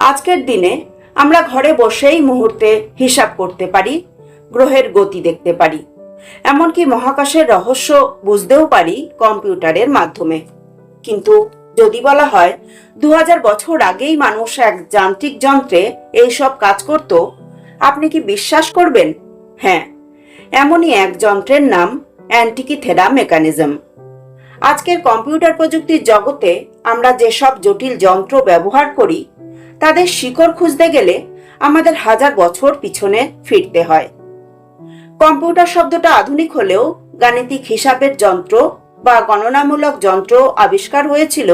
আজকের দিনে আমরা ঘরে বসেই মুহূর্তে হিসাব করতে পারি, গ্রহের গতি দেখতে পারি। এমনকি মহাকাশের রহস্য বুঝতেও পারি কম্পিউটারের মাধ্যমে। কিন্তু যদি বলা হয় দু হাজার বছর আগেই মানুষ এক যান্ত্রিক যন্ত্রে এইসব কাজ করত, আপনি কি বিশ্বাস করবেন? হ্যাঁ এমনই এক যন্ত্রের নাম অ্যান্টিকিথেরা মেকানিজম। আজকের কম্পিউটার প্রযুক্তির জগতে আমরা যেসব জটিল যন্ত্র ব্যবহার করি তাদের শিকড় খুঁজতে গেলে আমাদের হাজার বছর পিছনে ফিরতে হয়। কম্পিউটার শব্দটা আধুনিক হলেও গাণিতিক হিসাবের যন্ত্র বা গণনামূলক যন্ত্র আবিষ্কার হয়েছিল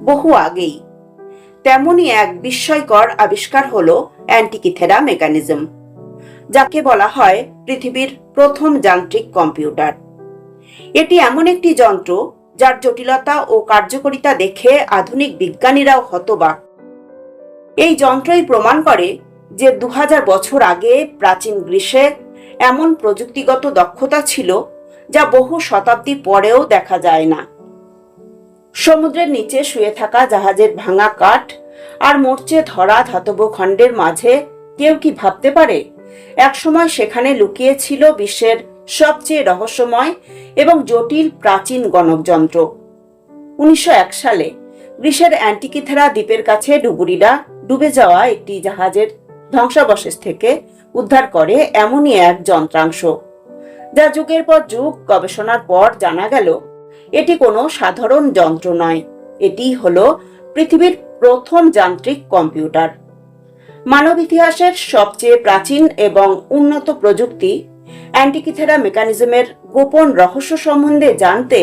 বহু আগেই। তেমনই এক বিস্ময়কর আবিষ্কার হলো অ্যান্টিকিথেরা মেকানিজম, যাকে বলা হয় পৃথিবীর প্রথম যান্ত্রিক কম্পিউটার। এটি এমন একটি যন্ত্র যার জটিলতা ও কার্যকারিতা দেখে আধুনিক বিজ্ঞানীরাও হতবাক। এই যন্ত্রই প্রমাণ করে যে দু হাজার বছর আগে প্রাচীন গ্রীসে এমন প্রযুক্তিগত দক্ষতা ছিল যা বহু শতাব্দী পরেও দেখা যায় না। সমুদ্রের নিচে শুয়ে থাকা জাহাজের ভাঙা কাঠ আর মরচে ধরা ধাতব খণ্ডের মাঝে কেউ কি ভাবতে পারে? একসময় সেখানে লুকিয়ে ছিল বিশ্বের সবচেয়ে রহস্যময় এবং জটিল প্রাচীন গণকযন্ত্র। উনিশশো এক সালে গ্রীসের অ্যান্টিকিথেরা দ্বীপের কাছে ডুবুরিরা ডুবে যাওয়া একটি জাহাজের ধ্বংসাবশেষ থেকে উদ্ধার করে এমনই এক যন্ত্রাংশ। যা যুগের পর যুগ গবেষণার পর জানা গেল, এটি কোনো সাধারণ যন্ত্র নয়। এটি হলো পৃথিবীর প্রথম যান্ত্রিক কম্পিউটার। মানব ইতিহাসের সবচেয়ে প্রাচীন এবং উন্নত প্রযুক্তি অ্যান্টিকিথেরা মেকানিজমের গোপন রহস্য সম্বন্ধে জানতে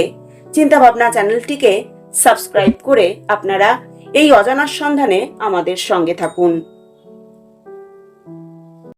চিন্তাভাবনা চ্যানেলটিকে সাবস্ক্রাইব করে আপনারা এই অজানার সন্ধানে আমাদের সঙ্গে থাকুন।